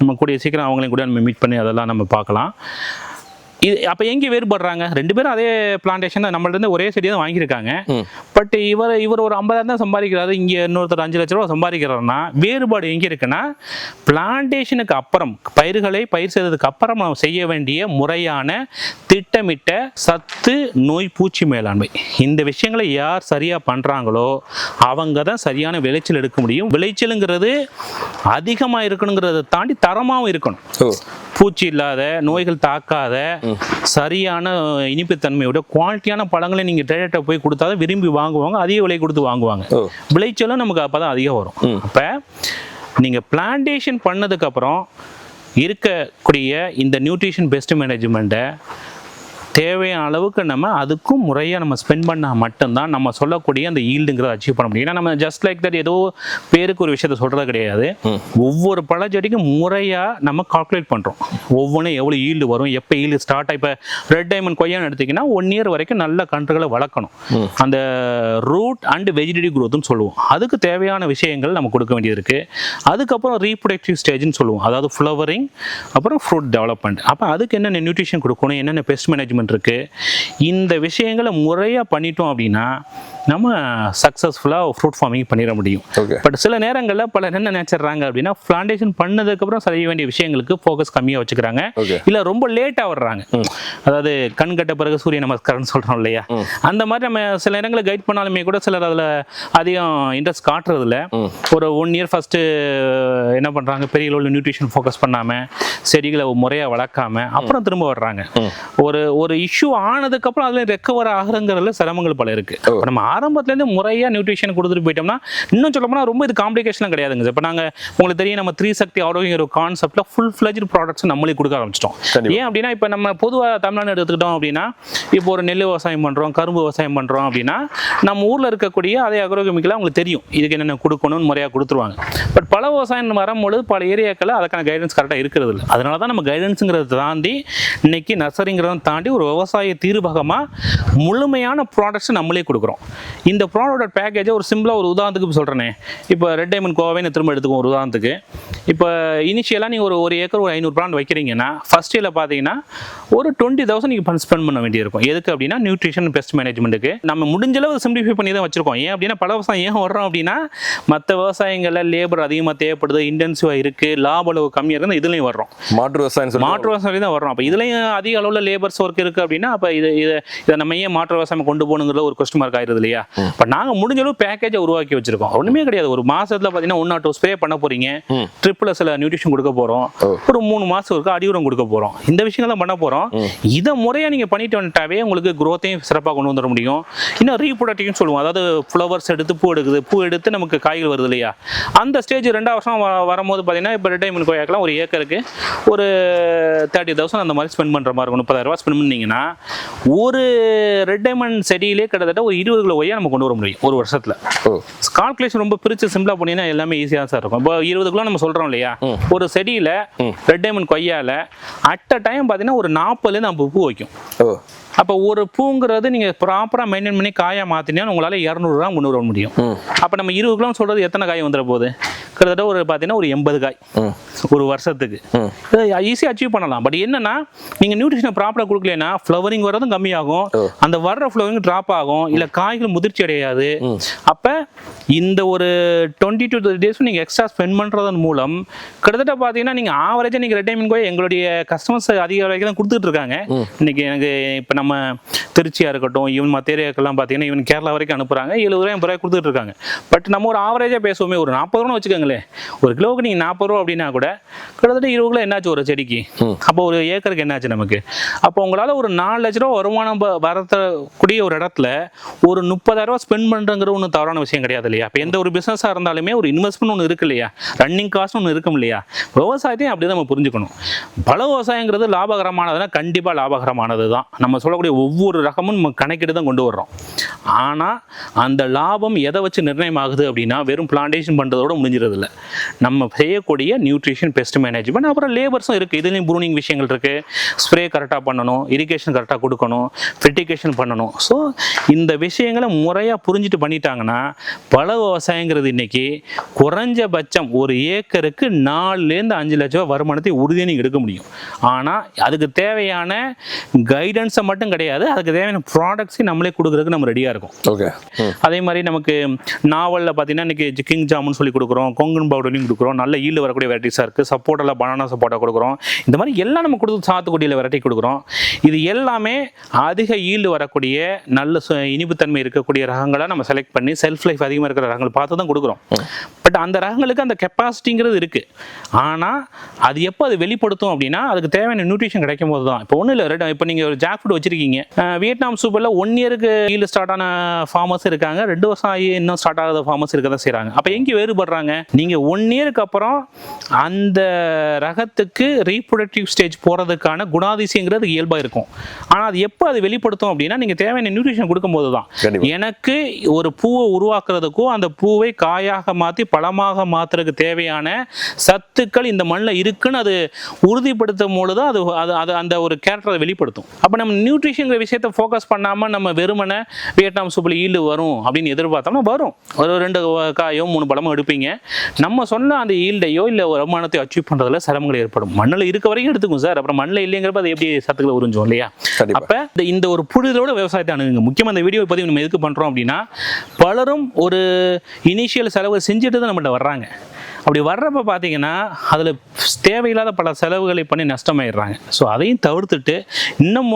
நம்ம கூடிய சீக்கிரம் அவங்களையும் கூட நம்ம மீட் பண்ணி அதெல்லாம் நம்ம பார்க்கலாம். இது அப்போ எங்கே வேறுபடுறாங்க? ரெண்டு பேரும் அதே பிளான்டேஷன் தான். நம்மள்ட்ட இருந்து ஒரே செடியை தான் வாங்கியிருக்காங்க. பட் இவர் இவர் ஒரு ஐம்பதாயிரம் தான் சம்பாதிக்கிறாரு. இங்கே இன்னொருத்தர் அஞ்சு லட்ச ரூபா சம்பாதிக்கிறாருன்னா வேறுபாடு எங்கே இருக்குன்னா பிளான்டேஷனுக்கு அப்புறம் பயிர்களை பயிர் செய்ததுக்கு அப்புறம் நம்ம செய்ய வேண்டிய முறையான திட்டமிட்ட சத்து நோய் பூச்சி மேலாண்மை. இந்த விஷயங்களை யார் சரியாக பண்ணுறாங்களோ அவங்க தான் சரியான விளைச்சல் எடுக்க முடியும். விளைச்சலுங்கிறது அதிகமாக இருக்கணுங்கிறத தாண்டி தரமாகவும் இருக்கணும். பூச்சி இல்லாத நோய்கள் தாக்காத சரியான இனிப்புத்தன்மையோட குவாலிட்டியான பழங்களை நீங்கள் டேரக்டாக போய் கொடுத்தா விரும்பி வாங்குவாங்க அதிக விலை கொடுத்து வாங்குவாங்க. விளைச்சலும் நமக்கு அப்போ தான் அதிகம் வரும். அப்போ நீங்கள் பிளான்டேஷன் பண்ணதுக்கப்புறம் இருக்கக்கூடிய இந்த நியூட்ரிஷன் பெஸ்ட் மேனேஜ்மெண்ட்டை தேவையான அளவுக்கு நம்ம அதுக்கும் முறையாக நம்ம ஸ்பெண்ட் பண்ணால் மட்டும்தான் நம்ம சொல்லக்கூடிய அந்த ஈல்டுங்கிறத அச்சீவ் பண்ண முடியும். ஏன்னா நம்ம ஜஸ்ட் லைக் தட் ஏதோ பேருக்கு ஒரு விஷயத்த சொல்கிறது கிடையாது. ஒவ்வொரு பழச்செடிக்கும் முறையாக நம்ம கால்குலேட் பண்ணுறோம் ஒவ்வொன்றும் எவ்வளோ ஈல்டு வரும் எப்போ ஈல்டு ஸ்டார்ட் இப்போ ரெட் டைமண்ட் கொய்யான்னு எடுத்திங்கன்னா ஒன் இயர் வரைக்கும் நல்ல கன்றுகளை வளர்க்கணும். அந்த ரூட் அண்ட் வெஜிடேட்டிவ் க்ரோத்துன்னு சொல்லுவோம். அதுக்கு தேவையான விஷயங்கள் நம்ம கொடுக்க வேண்டியது இருக்குது அதுக்கப்புறம் ரீப்ரொடக்டிவ் ஸ்டேஜ்னு சொல்லுவோம். அதாவது ஃப்ளவரிங் அப்புறம் ஃப்ரூட் டெவலப்மெண்ட் அப்போ அதுக்கு என்னென்ன நியூட்ரிஷன் கொடுக்கணும் என்னென்ன பெஸ்ட் மேனேஜ்மெண்ட் இருக்குது இந்த விஷயங்களை முறையாக பண்ணிட்டோம் அப்படின்னா நம்ம சக்ஸஸ்ஃபுல்லாக ஃப்ரூட் ஃபார்மிங் பண்ணிட முடியும். பட் சில நேரங்களில் பலர் என்ன நினைச்சிடுறாங்க அப்படின்னா பிளான்டேஷன் பண்ணதுக்கப்புறம் செய்ய வேண்டிய விஷயங்களுக்கு ஃபோக்கஸ் கம்மியாக வச்சுக்கிறாங்க. இல்லை ரொம்ப லேட்டாக வர்றாங்க. அதாவது கண் கட்ட பிறகு சூரிய நமஸ்காரம்னு சொல்கிறோம் இல்லையா? அந்த மாதிரி நம்ம சில நேரங்களில் கைட் பண்ணாலுமே கூட சிலர் அதில் அதிகம் இன்ட்ரெஸ்ட் காட்டுறதில்ல. ஒரு ஒன் இயர் ஃபஸ்ட்டு என்ன பண்ணுறாங்க பெரிய லெவலில் நியூட்ரிஷன் ஃபோக்கஸ் பண்ணாமல் செடிகளை முறையாக வளர்க்காம அப்புறம் திரும்ப வர்றாங்க. ஒரு ஒரு இஷ்யூ ஆனதுக்கப்புறம் அதில் ரெக்கவர் ஆகுறங்கிறதுல சிரமங்கள் பல இருக்குது நம்ம ஆரம்பத்துலேருந்து முறையாக நியூட்ரிஷன் கொடுத்துட்டு போயிட்டோம்னா இன்னும் சொல்ல போனால் ரொம்ப இது காம்ப்ளிகேஷன்லாம் கிடையாதுங்க இப்போ நாங்கள் உங்களுக்கு தெரியும் நம்ம த்ரீ சக்தி ஆரோக்கிய ஒரு கான்செப்டில் ஃபுல் ஃப்ளஜ் ப்ராடக்ட்ஸ் நம்மளே கொடுக்க ஆரம்பிச்சிட்டோம். ஏன் அப்படின்னா இப்போ நம்ம பொதுவாக தமிழ்நாடு எடுத்துக்கிட்டோம் அப்படின்னா இப்போ ஒரு நெல் விவசாயம் பண்ணுறோம் கரும்பு விவசாயம் பண்ணுறோம் அப்படின்னா நம்ம ஊரில் இருக்கக்கூடிய அதே அக்ரோகெமிக்கலாக அவங்களுக்கு தெரியும் இதுக்கு என்னென்ன கொடுக்கணும்னு முறையாக கொடுத்துருவாங்க. பட் பல விவசாயம் வரும்பொழுது பல ஏரியாக்களில் அதுக்கான கைடன்ஸ் கரெக்டாக இருக்கிறது இல்லை. அதனால தான் நம்ம கைடன்ஸுங்கிறத தாண்டி இன்னைக்கு நர்சரிங்கிறத தாண்டி ஒரு விவசாய தீர்வகமாக முழுமையான ப்ராடக்ட்ஸ் நம்மளே கொடுக்குறோம். இந்த ப்ராடக்ட் பேக்கேஜை ஒரு சிம்பிளாக ஒரு உதாரணத்துக்கு சொல்கிறேனே இப்போ ரெட் டைமண்ட் கோவாவே நான் திரும்ப எடுத்துக்குவோம் ஒரு உதாரணத்துக்கு. இப்போ இனிஷியலாக நீங்கள் ஒரு ஒரு ஏக்கர் ஒரு ஐநூறு பிளான் வைக்கிறீங்கன்னா ஃபர்ஸ்ட் இயரில் பார்த்தீங்கன்னா ஒரு டுவெண்ட்டி தௌசண்ட் நீங்கள் ஸ்பெண்ட் பண்ண வேண்டியிருக்கும். எதுக்கு அப்படின்னா நியூட்ரிஷன் பெஸ்ட் மேனேஜ்மெண்ட்டுக்கு நம்ம முடிஞ்ச அளவு சிம்பிளிஃபை பண்ணி தான் வச்சிருக்கோம். ஏன் அப்படின்னா பல விவசாயம் ஏன் வர்றோம் அப்படின்னா மற்ற விவசாயங்களில் லேபர் அதிகமாக தேவைப்படுது இன்டென்சிவாக இருக்குது லாப அளவு கம்மியாக இருந்தால் இதுலேயும் வர்றோம். மாற்று விவசாயம் மாற்று விவசாயம் தான் வர்றோம். அப்போ இதுலயும் அதிக அளவில் லேபர்ஸ் ஒர்க் இருக்குது அப்படின்னா அப்போ இது இதை இதை நம்ம ஏன் மாற்று விவசாயம் கொண்டு போகணுங்கிற ஒரு கொஸ்டின் மார்க் ஆயிருது இல்லையா? இப்போ நாங்கள் முடிஞ்ச அளவு பேக்கேஜை உருவாக்கி வச்சிருக்கோம். ஒன்றுமே கிடையாது. ஒரு மாசத்துல பார்த்தீங்கன்னா ஒன் ஆட்டோ ஸ்ப்ரே பண்ண போறீங்க. ட்ரிப்பில் சில நியூட்ரிஷன் கொடுக்க போகிறோம் ஒரு மூணு மாதம் இருக்கு அடியுரம் கொடுக்க போகிறோம் இந்த விஷயங்கள் தான் பண்ண போகிறோம் இதை முறையாக நீங்கள் பண்ணிட்டு வந்துட்டாவே உங்களுக்கு growth-ஐயும் சிறப்பாக கொண்டு வந்துட முடியும். இன்னும் ரீப்ரொடக்டிவ்னு சொல்லுவோம். அதாவது ஃப்ளவர்ஸ் எடுத்து பூ எடுக்குது. பூ எடுத்து நமக்கு காய்கள் வருது இல்லையா? அந்த ஸ்டேஜ் ரெண்டாவது வருஷம் வரும்போது பார்த்தீங்கன்னா இப்போ ரெட்டைமன் கோயாக்கெல்லாம் ஒரு ஏக்கருக்கு ஒரு தேர்ட்டி தௌசண்ட் அந்த மாதிரி ஸ்பெண்ட் பண்ணுற மாதிரி இருக்கும். முப்பதாயிரம் ரூபாய் ஸ்பெண்ட் பண்ணீங்கன்னா ஒரு ரெட் டைமண்ட் செடியிலே கிட்டத்தட்ட ஒரு இருபது கிலோ ஒய்யா நம்ம கொண்டு வர முடியும் ஒரு வருஷத்தில். கால்குலேஷன் ரொம்ப பிரித்து சிம்பிளாக பண்ணிங்கன்னா எல்லாமே ஈஸியாக சார் இருக்கும். இப்போ இருபது கிலோ நம்ம சொல்கிறோம் இல்லையா? ஒரு செடியில் ரெட் டைமண்ட் கொய்யால அட் அ டைம் பார்த்தீங்கன்னா ஒரு நாற்பதுலேருந்து ஐம்பது பூ வைக்கும். அப்போ ஒரு பூங்கிறது நீங்கள் ப்ராப்பராக மெயின்டைன் பண்ணி காயாக மாற்றினா உங்களால் இரநூறுவா முந்நூறுவா முடியும். அப்போ நம்ம இருபது கிலோ சொல்கிறது எத்தனை காய் வந்துட போகுது? கிட்டத்தட்ட ஒரு பார்த்தீங்கன்னா ஒரு எண்பது காய். ஒரு வருஷத்துக்கு. ஈஸியாக அச்சீவ் பண்ணலாம். பட் என்னன்னா நீங்கள் நியூட்ரிஷனை ப்ராப்பராக கொடுக்கலனா ஃப்ளவரிங் வரதும் கம்மியாகும். அந்த வர்ற ஃப்ளவரிங் ட்ராப் ஆகும். இல்லை காய்கள் முதிர்ச்சி அடையாது. அப்போ இந்த ஒரு டுவெண்ட்டி டூ டேஸ் நீங்கள் எக்ஸ்ட்ரா ஸ்பெண்ட் பண்ணுறதன் மூலம் கிட்டத்தட்ட பார்த்தீங்கன்னா நீங்கள் ஆவரேஜாக நீங்கள் ரெட்டைமின் கோய் எங்களுடைய கஸ்டமர்ஸ் அதிக வரைக்கும் தான் கொடுத்துட்டு இருக்காங்க. இன்னைக்கு எனக்கு இப்போ நம்ம திருச்சியாக இருக்கட்டும் ஈவன் மற்ற ஏரியாக்கெல்லாம் பார்த்தீங்கன்னா ஈவன் கேரளா வரைக்கும் அனுப்புகிறாங்க எழுபது ரூபாய் எண்பது ரூபாய் கொடுத்துட்டு இருக்காங்க. பட் நம்ம ஒரு ஆவரேஜாக பேசுவோமே ஒரு நாற்பது ரூபா வச்சுக்கோங்களேன் ஒரு கிலோவுக்கு நீங்கள் நாற்பது ரூபா அப்படின்னா கூட கிட்டத்தட்ட இருபது கிலோ என்னாச்சு ஒரு செடிக்கு? அப்போ ஒரு ஏக்கருக்கு என்னாச்சு நமக்கு? அப்போ உங்களால் ஒரு நாலு லட்ச ரூபா வருமானம் வரக்கூடிய ஒரு இடத்துல ஒரு முப்பதாயிரம் ரூபா ஸ்பெண்ட் பண்ணுறங்கிற ஒன்றும் தவறான விஷயம் கிடையாது இல்லையா? அப்போ எந்த ஒரு பிஸ்னஸாக இருந்தாலுமே ஒரு இன்வெஸ்ட்மெண்ட் ஒன்று இருக்கு இல்லையா? ரன்னிங் காஸ்ட் ஒன்று இருக்கும் இல்லையா? விவசாயத்தையும் அப்படி தான் நம்ம புரிஞ்சுக்கணும். பல விவசாயங்கிறது லாபகரமானதுன்னா கண்டிப்பாக லாபகரமானது தான் நம்ம சொல்லக்கூடிய ஒவ்வொரு ரகமும் நம்ம கணக்கிட்டு தான் கொண்டு வர்றோம். ஆனால் அந்த லாபம் எதை வச்சு நிர்ணயம் ஆகுது அப்படின்னா வெறும் பிளான்டேஷன் பண்ணுறதோட முடிஞ்சிறது இல்ல நம்ம செய்யக்கூடிய நியூட்ரிஷன் பெஸ்ட் மேனேஜ்மெண்ட் அப்புறம் லேபர்ஸும் இருக்குது இதுலேயும் ப்ரூனிங் விஷயங்கள் இருக்குது ஸ்ப்ரே கரெக்டாக பண்ணணும் இரிகேஷன் கரெக்டாக கொடுக்கணும் ஃபெர்டிகேஷன் பண்ணணும். ஸோ இந்த விஷயங்களை முறையாக புரிஞ்சுட்டு பண்ணிட்டாங்கன்னா பல விவசாயங்கிறது இன்னைக்கு குறைஞ்சபட்சம் ஒரு ஏக்கருக்கு நாலுலேருந்து அஞ்சு லட்ச ரூபா வருமானத்தை உறுதியாக நீங்கள் எடுக்க முடியும். ஆனால் அதுக்கு தேவையான கைடன்ஸை மட்டும் கிடையாது. அதுக்கு தேவையான ப்ராடக்ட்ஸையும் நம்மளே கொடுக்குறதுக்கு நம்ம ரெடியாக இருக்கோம். ஓகே அதே மாதிரி நமக்கு நாவலில் பார்த்தீங்கன்னா இன்றைக்கி கிங் ஜாமுன் சொல்லி கொடுக்குறோம் கொங்கன் பவுடர்லையும் கொடுக்குறோம். நல்ல ஈல்டு வரக்கூடிய வெரைட்டிஸாக இருக்குது சப்போட்டாவில் பனானா சப்போட்டா கொடுக்குறோம். இந்த மாதிரி எல்லாம் நம்ம கொடுத்து சாத்துக்குடியில் வெரைட்டி கொடுக்குறோம். இது எல்லாமே அதிக ஈல்டு வரக்கூடிய நல்ல சு- இனிப்புத்தன்மை இருக்கக்கூடிய ரகங்களை நம்ம செலக்ட் பண்ணி செல்ஃப் லைஃப் அதிகமாக இருக்கிற ரகங்கள் பார்த்து தான் கொடுக்குறோம். பட் அந்த ரகங்களுக்கு அந்த கெப்பாசிட்டிங்கிறது இருக்குது ஆனால் அது எப்போ அது வெளிப்படுத்தும் அப்படின்னா அதுக்கு தேவையான நியூட்ரிஷன் கிடைக்கும் போது தான். இப்போ ஒன்றும் இல்லை ரெண்டு இப்போ நீங்கள் ஒரு ஜாக் ஃபுட் வச்சிருக்கீங்க. வியட்நாம் சூப்பரில் ஒன் இயருக்கு ஈல்டு ஸ்டார்ட் ஆன ஃபார்மர்ஸ் இருக்காங்க. ரெண்டு வருஷம் ஆகி இன்னும் ஸ்டார்ட் ஆகாத ஃபார்மர்ஸ் இருக்க தான் செய்கிறாங்க அப்போ எங்கே வேறுபடுறாங்க? நீங்கள் ஒன் இயருக்கு அப்புறம் அந்த ரகத்துக்கு ரீப்ரொடக்டிவ் ஸ்டேஜ் போகிறதுக்கான குணாதிசயங்கிறது இயல்பாக இருக்கும். ஆனால் அது எப்போ அது வெளிப்படுத்தும் அப்படின்னா நீங்கள் தேவையான நியூட்ரிஷன் கொடுக்கும்போது தான். எனக்கு ஒரு பூவை உருவாக்குறதுக்கும் அந்த பூவை காயாக மாற்றி பழமாக மாற்றுறதுக்கு தேவையான சத்துக்கள் இந்த மண்ணில் இருக்குன்னு அது உறுதிப்படுத்தும் பொழுது அது அது அது அந்த ஒரு கேரக்டரை வெளிப்படுத்தும். அப்போ நம்ம நியூட்ரிஷன்ங்கிற விஷயத்தை ஃபோக்கஸ் பண்ணாமல் நம்ம வெறுமனே வியட்நாம் சூப்பில் ஈல்டு வரும் அப்படின்னு எதிர்பார்த்தோம்னா வரும். ஒரு ரெண்டு காயோ மூணு பழமோ எடுப்பீங்க. நம்ம சொன்ன அந்த ஈல்டையோ இல்லை வருமானத்தை அச்சீவ் பண்ணுறதுல சிரமங்கள் ஏற்படும். மண்ணில் இருக்க வரைக்கும் எடுத்துக்கும் சார் அப்புறம் மண்ணில் இல்லைங்கிறப்ப அது எப்படி சத்துக்களை உறிஞ்சும் இல்லையா. அப்ப இந்த- ஒரு புரிதலோட விவசாயத்தை அணுகுங்க. முக்கியமா இந்த வீடியோ பதிவு நம்ம எதுக்கு பண்றோம் அப்படின்னா பலரும் ஒரு இனிஷியல் செலவு செஞ்சுட்டு தான் நம்மள்ட்ட வர்றாங்க. அப்படி வர்றப்ப பார்த்தீங்கன்னா அதில் தேவையில்லாத பல செலவுகளை பண்ணி நஷ்டமாயிடுறாங்க. ஸோ அதையும் தவிர்த்துட்டு இன்னும்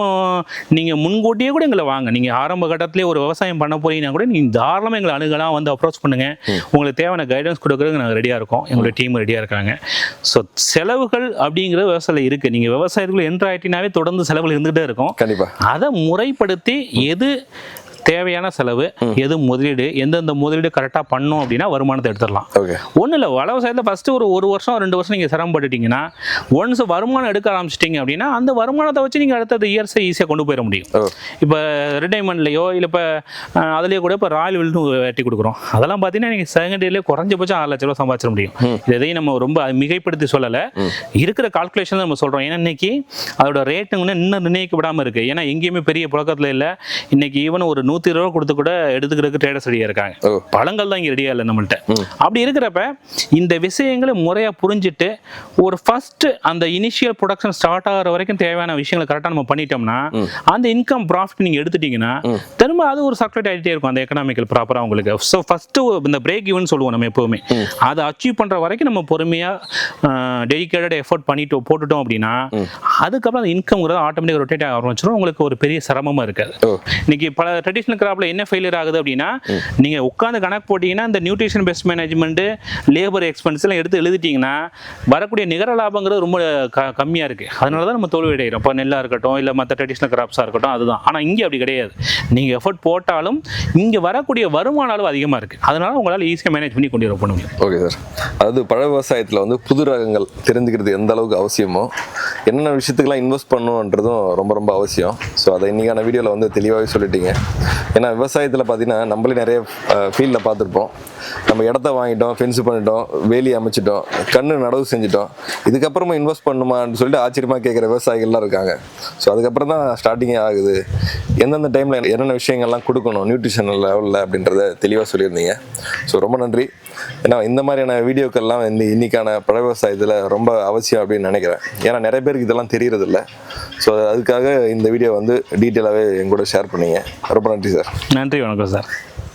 நீங்கள் முன்கூட்டியே கூட எங்களை வாங்க. நீங்கள் ஆரம்ப கட்டத்திலே ஒரு விவசாயம் பண்ண போறீங்கன்னா கூட நீங்கள் தாராளமாக எங்களை அணுகலாம் வந்து அப்ரோச் பண்ணுங்க. உங்களுக்கு தேவையான கைடன்ஸ் கொடுக்குறதுக்கு நாங்கள் ரெடியாக இருக்கோம். எங்களுடைய டீம் ரெடியாக இருக்காங்க. ஸோ செலவுகள் அப்படிங்கிற விவசாயம் இருக்குது நீங்கள் விவசாயத்துக்குள்ள ஆயிட்டினாவே தொடர்ந்து செலவுகள் இருந்துகிட்டே இருக்கும். கண்டிப்பா. அதை முறைப்படுத்தி எது தேவையான செலவு எது முதலீடு எந்தெந்த முதலீடு கரெக்டாக பண்ணோம் அப்படின்னா வருமானத்தை எடுத்துடலாம். ஒன்றும் இல்லை வள விவசாயத்தில் ஃபஸ்ட்டு ஒரு ஒரு வருஷம் ரெண்டு வருஷம் நீங்கள் சிரமப்பட்டுட்டீங்கன்னா ஒன்ஸ் வருமானம் எடுக்க ஆரம்பிச்சிட்டிங்க அப்படின்னா அந்த வருமானத்தை வச்சு நீங்கள் அடுத்தது இயர்ஸை ஈஸியாக கொண்டு போயிட முடியும். இப்போ ரிட்டைர்மெண்ட்லையோ இல்லை இப்போ அதுலேயே கூட இப்போ ராயல் வெல்ட்னு வெட்டி கொடுக்குறோம். அதெல்லாம் பார்த்தீங்கன்னா நீங்கள் செகண்ட் இயர்லேயே குறைஞ்சபட்சம் ஆறு லட்ச ரூபா சம்பாதிச்சிட முடியும். இது எதையும் நம்ம ரொம்ப மிகைப்படுத்தி சொல்லலை. இருக்கிற கால்குலேஷன் நம்ம சொல்கிறோம் ஏன்னா இன்னைக்கு அதோட ரேட்டுங்கன்னு இன்னும் நிர்ணயிக்கப்படாமல் இருக்குது ஏன்னா எங்கேயுமே பெரிய புழக்கத்தில் இல்லை. இன்னைக்கு ஈவன் ஒரு நூற்றி இருபது ரூபா கொடுத்து கூட எடுத்துக்கிறதுக்கு ட்ரேடர்ஸ் ரெடியாக இருக்காங்க. பழங்கள் தான் இங்கே ரெடியாக இல்லை நம்மள்ட்ட. அப்படி இருக்கிறப்ப இந்த விஷயங்களை முறையாக புரிஞ்சுட்டு ஒரு ஃபர்ஸ்ட் அந்த இனிஷியல் ப்ரொடக்ஷன் ஸ்டார்ட் ஆகிற வரைக்கும் தேவையான விஷயங்களை கரெக்டாக நம்ம பண்ணிட்டோம்னா அந்த இன்கம் ப்ராஃபிட் நீங்கள் எடுத்துட்டீங்கன்னா திரும்ப அது ஒரு சர்க்குலேட் ஆகிட்டே இருக்கும் அந்த எக்கனாமிக்கல் ப்ராப்பராக உங்களுக்கு. ஸோ ஃபஸ்ட்டு இந்த பிரேக் ஈவன் சொல்லுவோம் நம்ம எப்போவுமே. அதை அச்சீவ் பண்ணுற வரைக்கும் நம்ம பொறுமையாக டெடிக்கேட்டட் எஃபோர்ட் பண்ணிட்டு போட்டுட்டோம் அப்படின்னா அதுக்கப்புறம் அந்த இன்கம்ங்கிறது ஆட்டோமேட்டிக் ரொட்டேட் ஆக ஆரம்பிச்சிடும் உங்களுக்கு ஒரு பெரிய சிரமமாக இருக்காது. இன்னைக்கு பல ட்ரெடிஷ்னல் கிராப்ல என்ன ஃபெயிலியர் ஆகுது அப்படின்னா நீங்க உட்காந்து கணக்கு போட்டீங்கன்னா இந்த nutrition pest management labour expense எல்லாம் எடுத்து எழுதிட்டீங்கன்னா வரக்கூடிய நிகர லாபங்கிறது ரொம்ப க- கம்மியா இருக்கு. அதனால தான் நம்ம தோல்வி அடைகிறோம் இப்போ நெல்லா இருக்கட்டும் இல்லை மற்ற ட்ரெடிஷ்னல் கிராப்ஸாக இருக்கட்டும் அதுதான். ஆனால் இங்கே அப்படி கிடையாது. நீங்க எஃபர்ட் போட்டாலும் இங்க வரக்கூடிய வருமான அளவு அதிகமா இருக்கு. அதனால உங்களால் ஈஸியாக மேனேஜ் பண்ணி கொண்டு வர முடியும். ஓகே சார் அதாவது பழ விவசாயத்தில் வந்து புது ரகங்கள் தெரிஞ்சுக்கிறது எந்த அளவுக்கு அவசியமோ என்னென்ன விஷயத்துக்கெல்லாம் இன்வெஸ்ட் பண்ணணுன்றதும் ரொம்ப ரொம்ப அவசியம். ஸோ அதை இன்றைக்கான வீடியோவில் வந்து தெளிவாகவே சொல்லிட்டீங்க. ஏன்னா விவசாயத்தில் பார்த்தீங்கன்னா நம்மளே நிறைய ஃபீல்டில் பார்த்துருப்போம். நம்ம இடத்த வாங்கிட்டோம் ஃபென்ஸ் பண்ணிட்டோம் வேலி அமைச்சிட்டோம் கண்ணு நடவு செஞ்சிட்டோம். இதுக்கப்புறமா இன்வெஸ்ட் பண்ணுமான்னு சொல்லிட்டு ஆச்சரியமாக கேட்குற விவசாயிகள்லாம் இருக்காங்க. ஸோ அதுக்கப்புறம் தான் ஸ்டார்டிங்கே ஆகுது. எந்தெந்த டைமில் என்னென்ன விஷயங்கள்லாம் கொடுக்கணும் நியூட்ரிஷன் லெவலில் அப்படின்றத தெளிவாக சொல்லியிருந்தீங்க. ஸோ ரொம்ப நன்றி. ஏன்னா இந்த மாதிரியான வீடியோக்கள்லாம் இந்த இன்னைக்கான பழ விவசாயத்தில் ரொம்ப அவசியம் அப்படின்னு நினைக்கிறேன். ஏன்னா நிறைய பேருக்கு இதெல்லாம் தெரியறதில்ல. ஸோ அதுக்காக இந்த வீடியோ வந்து டீட்டெயிலாகவே எங்கூட ஷேர் பண்ணீங்க. ரொம்ப நன்றி சார் நன்றி வணக்கம் சார்